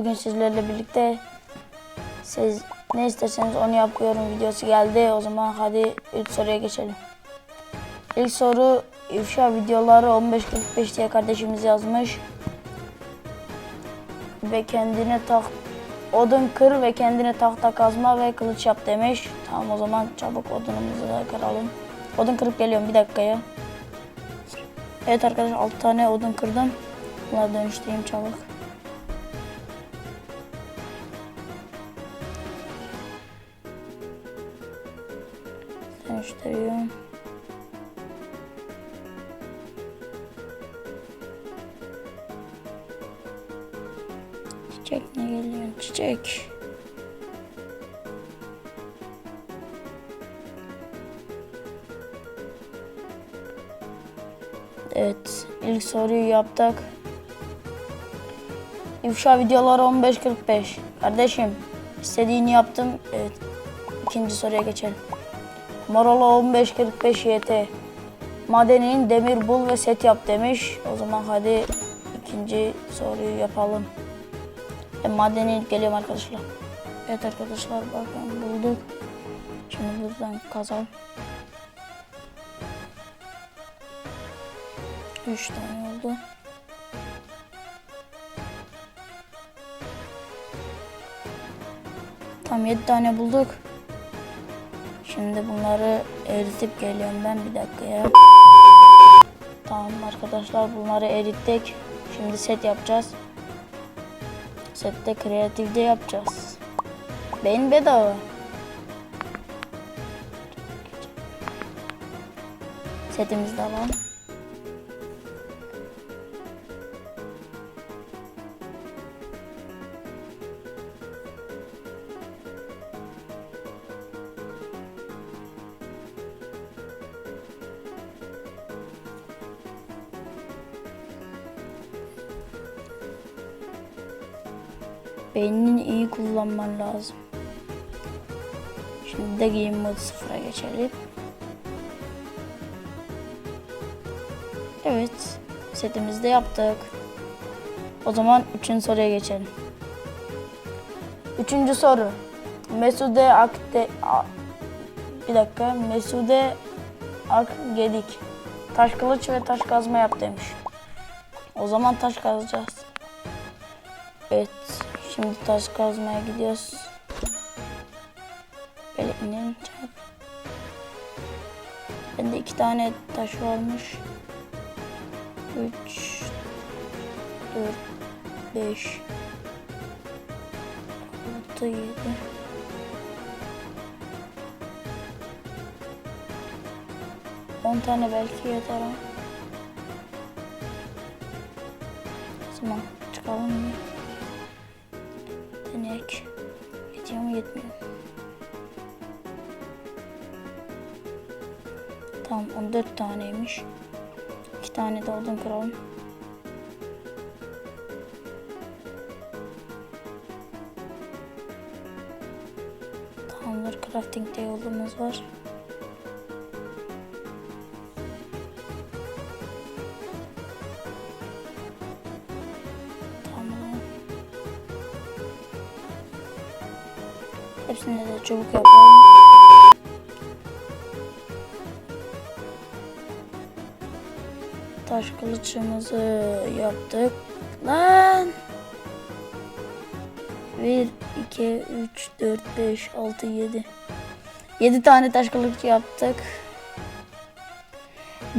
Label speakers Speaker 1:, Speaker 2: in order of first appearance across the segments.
Speaker 1: Bugün sizlerle birlikte siz ne isterseniz onu yapıyorum videosu geldi. O zaman hadi ilk soruya geçelim. İlk soru ifşa videoları 1545 diye kardeşimiz yazmış. Ve kendine tak odun kır ve kendine tahta kazma ve kılıç yap demiş. Tamam o zaman çabuk odunumuzu da kıralım. Odun kırıp geliyorum bir dakikaya. Evet arkadaşlar 6 tane odun kırdım. Bunları dönüştüreyim çabuk. Dönüştürüyorum. Çiçek ne geliyor? Çiçek. Evet, ilk soruyu yaptık. İfşa videoları 15.45. Kardeşim, istediğini yaptım. Evet, ikinci soruya geçelim. Morola 15.45 YT. Madenin demir bul ve set yap demiş. O zaman hadi ikinci soruyu yapalım. E, madene inip geliyorum arkadaşlar. Evet arkadaşlar bakın bulduk. Şimdi buradan kazalım. Üç tane oldu. Tam yedi tane bulduk. Şimdi bunları eritip geliyorum ben bir dakikaya. Tamam arkadaşlar bunları erittik. Şimdi set yapacağız. Sette kreatifde yapacağız. Beyin bedava. Setimizi de. Beynini iyi kullanman lazım. Şimdi de game modu sıfıra geçelim. Evet, setimizi de yaptık. O zaman üçüncü soruya geçelim. Üçüncü soru. Mesude Akte... A- bir dakika. Mesude Akgedik. Taş kılıç ve taş kazma yap demiş. O zaman taş kazacağız. Evet. Şimdi taş kazmaya gidiyoruz. Böyle inelim çabuk. Bende iki tane taş varmış. Üç, dört, beş, altı, yedi. On tane belki yeter ama. O zaman çıkalım mı? Yetiyor mu yetmiyor. Tamam 14 taneymiş. 2 tane de odun kıralım. Tamamdır crafting'de yolumuz var. Hepsini de çabuk yapalım. Taş kılıçımızı yaptık. Lan! 1, 2, 3, 4, 5, 6, 7. 7 tane taş kılıç yaptık.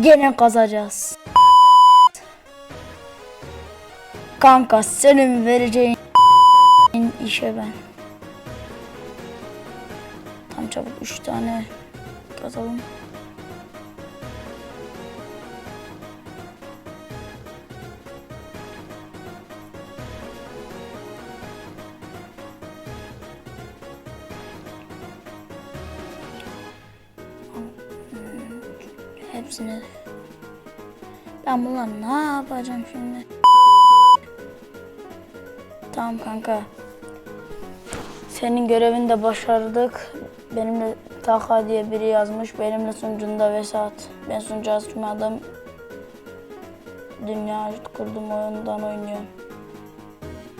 Speaker 1: Gene kazacağız. Kanka senin vereceğin işe ben. Çabuk 3 tane kazalım. Hepsini. Ben bunları ne yapacağım şimdi? Tamam kanka. Senin görevini de başardık. Benimle Taka diye biri yazmış. Benimle sunucunda Vesat. Ben sunucu açmadım. Dünya kurdum oyundan oynuyorum.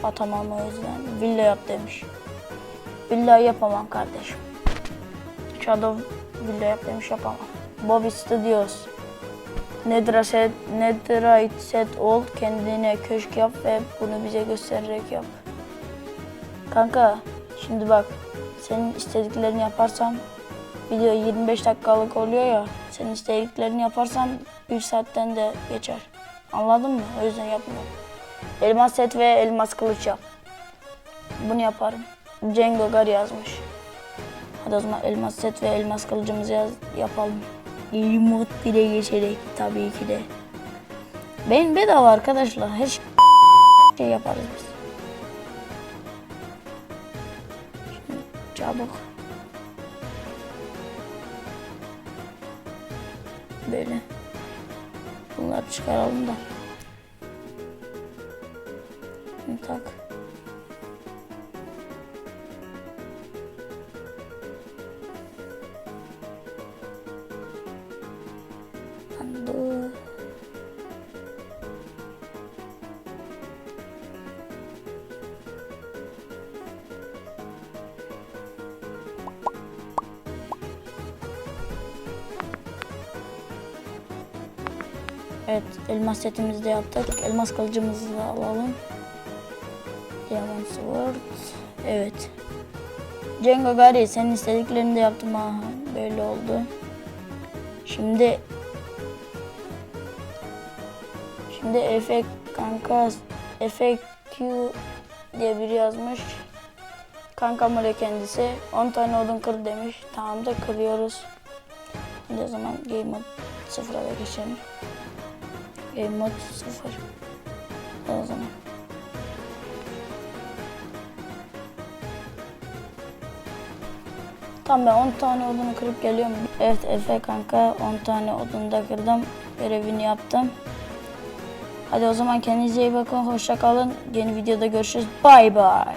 Speaker 1: Atamam o yüzden. Villa yap demiş. Villa yapamam kardeşim. Shadow villa yap demiş yapamam. Bobby Studios. Netherite set, Netherite set ol, kendine köşk yap ve bunu bize göstererek yap. Kanka, şimdi bak, senin istediklerini yaparsam, video 25 dakikalık oluyor ya, senin istediklerini yaparsam 1 saatten de geçer. Anladın mı? O yüzden yapmıyorum. Elmas set ve elmas kılıç yap. Bunu yaparım. Cengo Gar yazmış. Hadi o zaman elmas set ve elmas kılıcımızı yaz, yapalım. Remote bile geçerek tabii ki de. Beyin bedava arkadaşlar. Her şey yaparız biz. Çabuk. Böyle. Bunları çıkaralım da. Şimdi tak. Evet, elmas setimizi de yaptık. Elmas kılıcımızı da alalım. Diamond Sword. Evet. Cengo Gari, senin istediklerini de yaptım. Aha, böyle oldu. Şimdi Şimdi Efe kanka Efe Q diye biri yazmış. Kankam öyle kendisi. 10 tane odun kır demiş. Tamam da kırıyoruz. Hadi o zaman game 0'a da geçelim. Mode 0. Hadi o zaman. Tamam ben 10 tane odunu kırıp geliyorum. Evet Efe kanka 10 tane odunu da kırdım. Görevini yaptım. Hadi o zaman kendinize iyi bakın. Hoşça kalın. Yeni videoda görüşürüz. Bay bay.